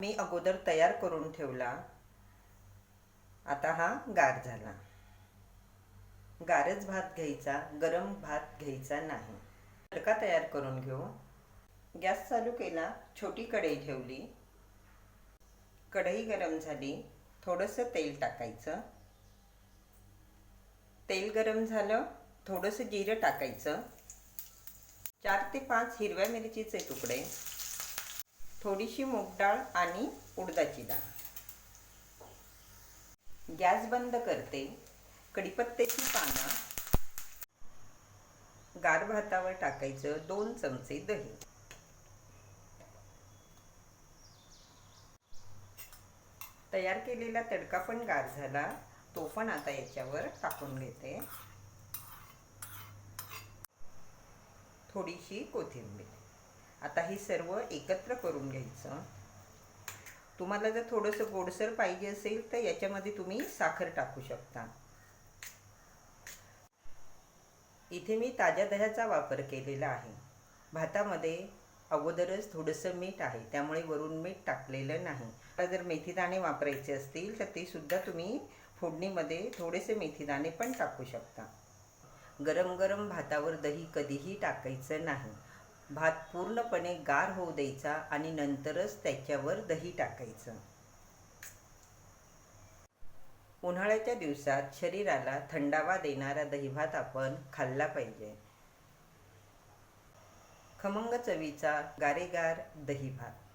मी अगोदर तयार करून ठेवला. आता हा गार झाला. गारच भात घ्यायचा गरम भात घ्यायचा नाही. तडका तयार करून घेऊ. गॅस चालू केला छोटी कढई ठेवली. कढई गरम झाली थोडंसं तेल टाकायचं. तेल गरम झालं थोडंसं जिरं टाकायचं. चार ते पाच हिरव्या मिरचीचे तुकडे. थोडीशी मूग डाळ आणि उडदाची डाळ. गॅस बंद करते. कढीपत्त्याची पानं. गार भातावर टाकायचं दोन चमचे दही. तयार केलेला तडका पण गार झाला. तो पण आता याच्यावर टाकून घेते. थोडीशी कोथिंबीर. आता हे सर्व एकत्र करून घ्यायचं. तुम्हाला जर थोडंसं गोडसर पाहिजे असेल तर याच्यामध्ये तुम्ही साखर टाकू शकता. इथे मी ताज्या दह्याचा वापर केलेला आहे. भातामध्ये अगोदरच थोडंसं मीठ आहे त्यामुळे वरून मीठ टाकलेलं नाही. आता जर मेथीदाणे वापरायचे असतील तर ते सुद्धा तुम्ही फोडणीमध्ये थोडेसे मेथीदाणे पण टाकू शकता. गरम गरम भातावर दही कधीही टाकायचं नाही. भात पूर्णपणे गार होऊ द्यायचा आणि नंतरच त्याच्यावर दही टाकायचं. उन्हाळ्याच्या दिवसात शरीराला थंडावा देणारा दहीभात आपण खाल्ला पाहिजे. खमंग चवीचा गारेगार दहीभात.